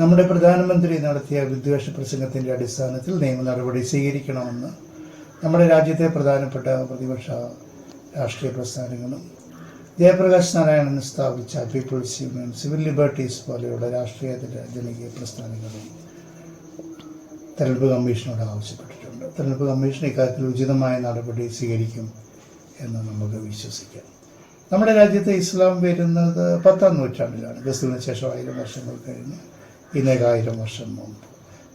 നമ്മുടെ പ്രധാനമന്ത്രി നടത്തിയ വിദ്വേഷ പ്രസംഗത്തിന്റെ അടിസ്ഥാനത്തിൽ നിയമ നടപടി സ്വീകരിക്കണമെന്ന് നമ്മുടെ രാജ്യത്തെ പ്രധാനപ്പെട്ട പ്രതിപക്ഷ രാഷ്ട്രീയ പ്രസ്ഥാനങ്ങളും ജയപ്രകാശ് നാരായണൻ സ്ഥാപിച്ച പീപ്പിൾസ് യൂണിയൻ സിവിൽ ലിബർട്ടീസ് പോലെയുള്ള രാഷ്ട്രീയത്തിന്റെ ജനകീയ പ്രസ്ഥാനങ്ങളും തെരഞ്ഞെടുപ്പ് കമ്മീഷനോട് ആവശ്യപ്പെട്ടിട്ടുണ്ട്. തെരഞ്ഞെടുപ്പ് കമ്മീഷൻ ഇക്കാര്യത്തിൽ ഉചിതമായ നടപടി സ്വീകരിക്കും എന്ന് നമുക്ക് വിശ്വസിക്കാം. നമ്മുടെ രാജ്യത്ത് ഇസ്ലാം വരുന്നത് പത്താം നൂറ്റാണ്ടിലാണ്. ഗസ്തുവിന് ശേഷം ആയിരം വർഷങ്ങൾ കഴിഞ്ഞ്. ഇന്നേക്ക് ആയിരം വർഷം മുമ്പ്.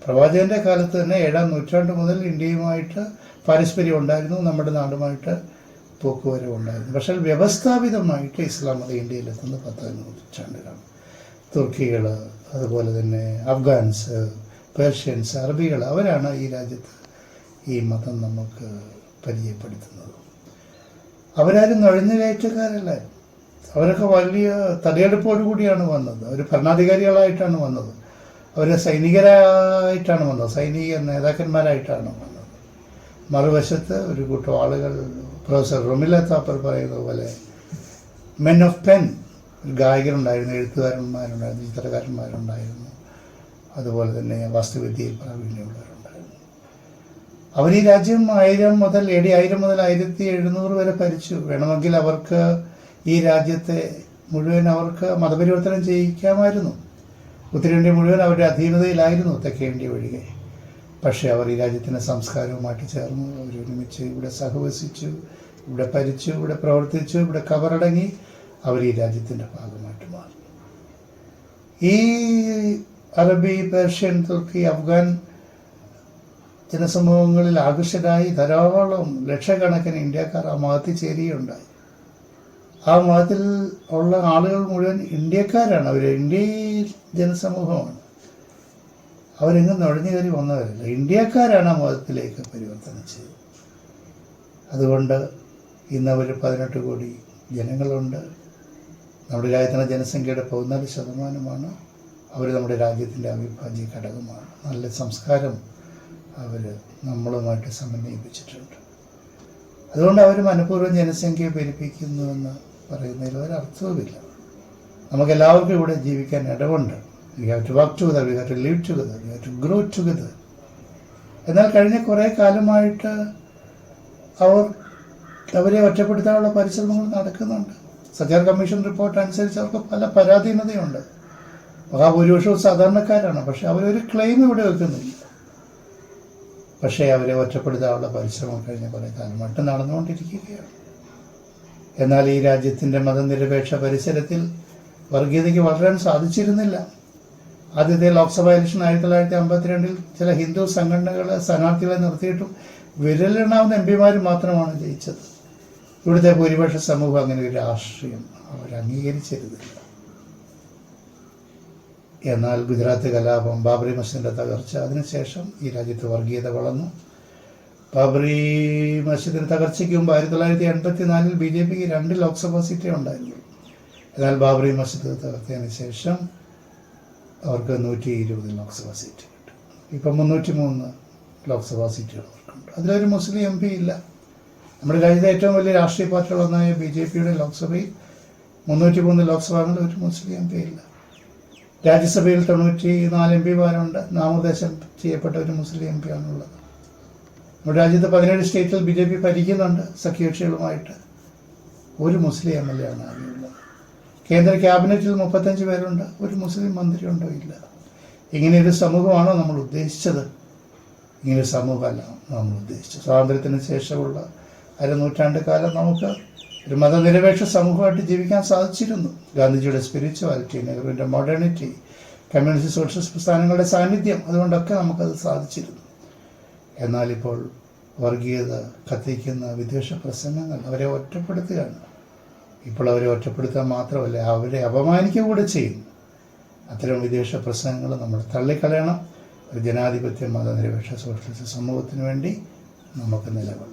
പ്രവാചകന്റെ കാലത്ത് തന്നെ ഏഴാം നൂറ്റാണ്ട് മുതൽ ഇന്ത്യയുമായിട്ട് പാരസ്പര്യം ഉണ്ടായിരുന്നു നമ്മുടെ നാടുമായിട്ട് പോക്കുവരവ് ഉണ്ടായിരുന്നു. പക്ഷേ വ്യവസ്ഥാപിതമായിട്ട് ഇസ്ലാം മത ഇന്ത്യയിലെത്തുന്നത് പത്താം നൂറ്റാണ്ടിലാണ് തുർക്കികൾ അതുപോലെ തന്നെ അഫ്ഗാൻസ് പേർഷ്യൻസ് അറബികൾ അവരാണ് ഈ രാജ്യത്ത് ഈ മതം നമുക്ക് പരിചയപ്പെടുത്തുന്നത്. അവരാരും നുഴഞ്ഞുകയറ്റക്കാരല്ലായിരുന്നു അവരൊക്കെ വലിയ തലയെടുപ്പോടു കൂടിയാണ് വന്നത്. അവർ ഭരണാധികാരികളായിട്ടാണ് വന്നത്. അവർ സൈനികരായിട്ടാണ് വന്നത്. സൈനിക നേതാക്കന്മാരായിട്ടാണ് വന്നത്. മറുവശത്ത് ഒരു കൂട്ടം ആളുകൾ പ്രൊഫസർ റൊമില താപ്പർ പറയുന്നത് പോലെ മെൻ ഓഫ് പെൻ ഗായകരുണ്ടായിരുന്നു എഴുത്തുകാരന്മാരുണ്ടായിരുന്നു ചിത്രകാരന്മാരുണ്ടായിരുന്നു. അതുപോലെ തന്നെ വാസ്തുവിദ്യയിൽ പ്രാവീണ്യമുള്ളവരുണ്ടായിരുന്നു. അവർ ഈ രാജ്യം ആയിരം മുതൽ ഡി ആയിരം മുതൽ ആയിരത്തി എഴുന്നൂറ് വരെ ഭരിച്ചു. വേണമെങ്കിൽ അവർക്ക് ഈ രാജ്യത്തെ മുഴുവൻ അവർക്ക് മതപരിവർത്തനം ചെയ്യിക്കാമായിരുന്നു. ഉത്തരേന്ത്യ മുഴുവൻ അവരുടെ അധീനതയിലായിരുന്നു തെക്കേ ഇന്ത്യ ഒഴികെ. പക്ഷേ അവർ ഈ രാജ്യത്തിന്റെ സംസ്കാരവുമായിട്ട് ചേർന്നു അവർ ഒരുമിച്ച് ഇവിടെ സഹവസിച്ചു ഇവിടെ ഭരിച്ചു ഇവിടെ പ്രവർത്തിച്ചു ഇവിടെ കവറടങ്ങി അവർ ഈ രാജ്യത്തിന്റെ ഭാഗമായിട്ട് മാറി. ഈ അറബി പേർഷ്യൻ തുർക്കി അഫ്ഗാൻ ജനസമൂഹങ്ങളിൽ ആകർഷകരായി ധാരാളം ലക്ഷക്കണക്കിന് ഇന്ത്യക്കാർ ആ മതത്തിൽ ചേരുകയുണ്ടായി ആ മതത്തിൽ ഉള്ള ആളുകൾ മുഴുവൻ ഇന്ത്യക്കാരാണ് അവർ ഇന്ത്യയിൽ ജനസമൂഹമാണ്. അവരെങ്ങും നുഴഞ്ഞു കയറി വന്നവരല്ല. ഇന്ത്യക്കാരാണ് ആ മതത്തിലേക്ക് പരിവർത്തനം ചെയ്തത്. അതുകൊണ്ട് ഇന്ന് അവർ പതിനെട്ട് കോടി ജനങ്ങളുണ്ട്. നമ്മുടെ രാജ്യത്തിന്റെ ജനസംഖ്യയുടെ പതിനാല് ശതമാനമാണ്. അവർ നമ്മുടെ രാജ്യത്തിന്റെ അവിഭാജ്യ ഘടകമാണ്. നല്ല സംസ്കാരം അവർ നമ്മളുമായിട്ട് സമന്വയിപ്പിച്ചിട്ടുണ്ട്. അതുകൊണ്ട് അവർ മനഃപൂർവം ജനസംഖ്യയെ പെരുപ്പിക്കുന്നുവെന്ന് പറയുന്നതിൽ ഒരർത്ഥവുമില്ല നമുക്ക് എല്ലാവർക്കും ഇവിടെ ജീവിക്കാൻ ഇടവുണ്ട്. We have to work together we have to live together we have to grow together എന്നാൽ കഴിഞ്ഞ കുറേ കാലമായിട്ട് അവർ അവരെ ഒറ്റപ്പെടുത്താനുള്ള പരിശ്രമങ്ങൾ നടക്കുന്നുണ്ട്. സർക്കാർ കമ്മീഷൻ റിപ്പോർട്ട് അനുസരിച്ച് അവർക്ക് പല പരാധീനതയുണ്ട്. മഹാഭൂരിപക്ഷവും സാധാരണക്കാരാണ് പക്ഷെ അവരൊരു ക്ലെയിം ഇവിടെ വെക്കുന്നില്ല. പക്ഷേ അവരെ ഒറ്റപ്പെടുത്താനുള്ള പരിശ്രമം കഴിഞ്ഞ കുറേ കാലമായിട്ട് നടന്നുകൊണ്ടിരിക്കുകയാണ്. എന്നാൽ ഈ രാജ്യത്തിന്റെ മതനിരപേക്ഷ പരിസരത്തിൽ വർഗീയതയ്ക്ക് വളരാൻ സാധിച്ചിരുന്നില്ല. ആദ്യത്തെ ലോക്സഭാ ഇലക്ഷൻ ആയിരത്തി തൊള്ളായിരത്തി അമ്പത്തിരണ്ടിൽ ചില ഹിന്ദു സംഘടനകളെ സ്ഥാനാർത്ഥികളെ നിർത്തിയിട്ടും വിരലെണ്ണാവുന്ന എം പിമാർ മാത്രമാണ് ജയിച്ചത്. ഇവിടുത്തെ ഭൂരിപക്ഷ സമൂഹം അങ്ങനെ ഒരു രാഷ്ട്രീയം അവർ അംഗീകരിച്ചിരുന്നില്ല എന്നാൽ ഗുജറാത്ത് കലാപം ബാബറി മസ്ജിദിന്റെ തകർച്ച അതിനുശേഷം ഈ രാജ്യത്ത് വർഗീയത വളർന്നു. ബാബറി മസ്ജിദിന് തകർച്ചയ്ക്ക് മുമ്പ് ആയിരത്തി തൊള്ളായിരത്തി എൺപത്തി നാലിൽ ബി ജെ പിക്ക് രണ്ട് ലോക്സഭാ സീറ്റേ ഉണ്ടായിരുന്നുള്ളൂ. എന്നാൽ ബാബറി മസ്ജിദ് തകർത്തതിന് ശേഷം അവർക്ക് നൂറ്റി ഇരുപത് ലോക്സഭാ സീറ്റ് കിട്ടും. ഇപ്പം മുന്നൂറ്റി മൂന്ന് ലോക്സഭാ സീറ്റുകൾ അവർക്കുണ്ട്. അതിലൊരു മുസ്ലിം എം പി ഇല്ല. നമ്മുടെ രാജ്യത്തെ ഏറ്റവും വലിയ രാഷ്ട്രീയ പാർട്ടികളൊന്നായ ബി ജെ പിയുടെ ലോക്സഭയിൽ മുന്നൂറ്റി മൂന്ന് ലോക്സഭകളിൽ ഒരു മുസ്ലിം എം പി ഇല്ല. രാജ്യസഭയിൽ തൊണ്ണൂറ്റി നാല് എം പിമാരുണ്ട് നാമനിർദ്ദേശം ചെയ്യപ്പെട്ട ഒരു മുസ്ലിം എം പി ആണുള്ളത്. നമ്മുടെ രാജ്യത്ത് പതിനേഴ് സ്റ്റേറ്റിൽ ബി ജെ പി ഭരിക്കുന്നുണ്ട് സഖ്യകക്ഷികളുമായിട്ട്. ഒരു മുസ്ലിം എം എൽ എ ആണ് ആകെയുള്ളത് കേന്ദ്ര ക്യാബിനറ്റിൽ മുപ്പത്തഞ്ച് പേരുണ്ട്. ഒരു മുസ്ലിം മന്ത്രി ഉണ്ടോ ഇല്ല ഇങ്ങനെയൊരു സമൂഹമാണോ നമ്മൾ ഉദ്ദേശിച്ചത്? ഇങ്ങനെ സമൂഹമല്ല നമ്മൾ ഉദ്ദേശിച്ചത്. സ്വാതന്ത്ര്യത്തിന് ശേഷമുള്ള അരനൂറ്റാണ്ട് കാലം നമുക്ക് ഒരു മതനിരപേക്ഷ സമൂഹമായിട്ട് ജീവിക്കാൻ സാധിച്ചിരുന്നു. ഗാന്ധിജിയുടെ സ്പിരിച്വാലിറ്റി നെഹ്റുവിന്റെ മോഡേണിറ്റി കമ്മ്യൂണിസ്റ്റ് സോഷ്യലിസ്റ്റ് പ്രസ്ഥാനങ്ങളുടെ സാന്നിധ്യം അതുകൊണ്ടൊക്കെ നമുക്കത് സാധിച്ചിരുന്നു. എന്നാൽ ഇപ്പോൾ വർഗീയത കത്തിക്കുന്ന വിദ്വേഷ പ്രസംഗങ്ങൾ അവരെ ഒറ്റപ്പെടുത്തുകയാണ്. ഇപ്പോൾ അവരെ ഒറ്റപ്പെടുത്താൻ മാത്രമല്ല അവരെ അപമാനിക്കുക കൂടെ ചെയ്യുന്നു അത്തരം വിദ്വേഷ പ്രസംഗങ്ങൾ നമ്മൾ തള്ളിക്കളയണം. ഒരു ജനാധിപത്യ മതനിരപേക്ഷ സോഷ്യലിസ്റ്റ് സമൂഹത്തിന് വേണ്ടി നമുക്ക് നിലകൊള്ളാം.